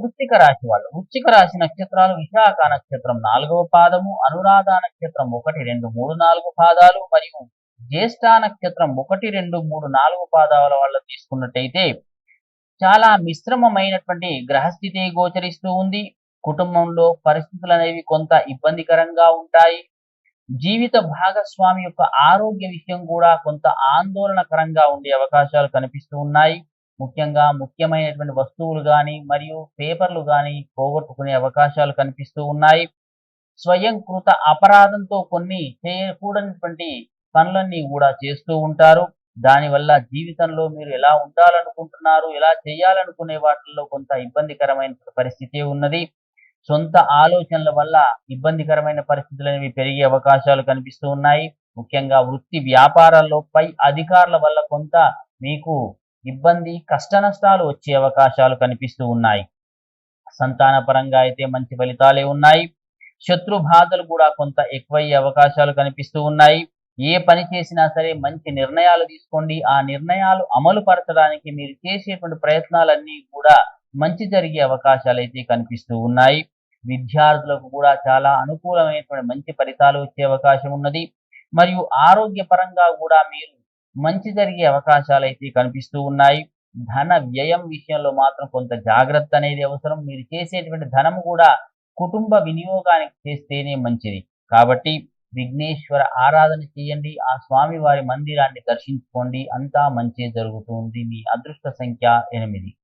వృత్తిక రాశి వాళ్ళు. వృత్తిక రాశి నక్షత్రాలు విశాఖ నక్షత్రం నాలుగవ పాదము అనురాధ నక్షత్రం ఒకటి రెండు మూడు నాలుగు పాదాలు మరియు జ్యేష్ఠ నక్షత్రం ఒకటి రెండు మూడు నాలుగు పాదాల వాళ్ళు తీసుకున్నట్టయితే చాలా మిశ్రమమైనటువంటి గ్రహస్థితి గోచరిస్తూ ఉంది. కుటుంబంలో పరిస్థితులు అనేవి కొంత ఇబ్బందికరంగా ఉంటాయి. జీవిత భాగస్వామి యొక్క ఆరోగ్య విషయం కూడా కొంత ఆందోళనకరంగా ఉండే అవకాశాలు కనిపిస్తూ ఉన్నాయి. ముఖ్యంగా ముఖ్యమైనటువంటి వస్తువులు కానీ మరియు పేపర్లు కానీ పోగొట్టుకునే అవకాశాలు కనిపిస్తూ ఉన్నాయి. స్వయం కృత అపరాధంతో కొన్ని చేయకూడనటువంటి పనులన్నీ కూడా చేస్తూ ఉంటారు. దానివల్ల జీవితంలో మీరు ఎలా ఉండాలనుకుంటున్నారు ఎలా చేయాలనుకునే వాటిల్లో కొంత ఇబ్బందికరమైన పరిస్థితి ఉన్నది. సొంత ఆలోచనల వల్ల ఇబ్బందికరమైన పరిస్థితులు అనేవి పెరిగే అవకాశాలు కనిపిస్తూ ఉన్నాయి. ముఖ్యంగా వృత్తి వ్యాపారాల్లో పై అధికారుల వల్ల కొంత మీకు ఇబ్బంది కష్ట నష్టాలు వచ్చే అవకాశాలు కనిపిస్తూ ఉన్నాయి. సంతాన పరంగా అయితే మంచి ఫలితాలే ఉన్నాయి. శత్రు బాధలు కూడా కొంత ఎక్కువయ్యే అవకాశాలు కనిపిస్తూ ఉన్నాయి. ఏ పని చేసినా సరే మంచి నిర్ణయాలు తీసుకోండి. ఆ నిర్ణయాలు అమలు పరచడానికి మీరు చేసేటువంటి ప్రయత్నాలన్నీ కూడా మంచి జరిగే అవకాశాలు అయితే కనిపిస్తూ ఉన్నాయి. విద్యార్థులకు కూడా చాలా అనుకూలమైనటువంటి మంచి ఫలితాలు వచ్చే అవకాశం ఉన్నది. మరియు ఆరోగ్యపరంగా కూడా మీరు మంచి జరిగే అవకాశాలు అయితే కనిపిస్తూ ఉన్నాయి. ధన వ్యయం విషయంలో మాత్రం కొంత జాగ్రత్త అనేది అవసరం. మీరు చేసేటువంటి ధనం కూడా కుటుంబ వినియోగానికి చేస్తేనే మంచిది. కాబట్టి విఘ్నేశ్వర ఆరాధన చేయండి. ఆ స్వామి వారి మందిరాన్ని దర్శించుకోండి. అంతా మంచి జరుగుతుంది మీ అదృష్ట సంఖ్య ఎనిమిది.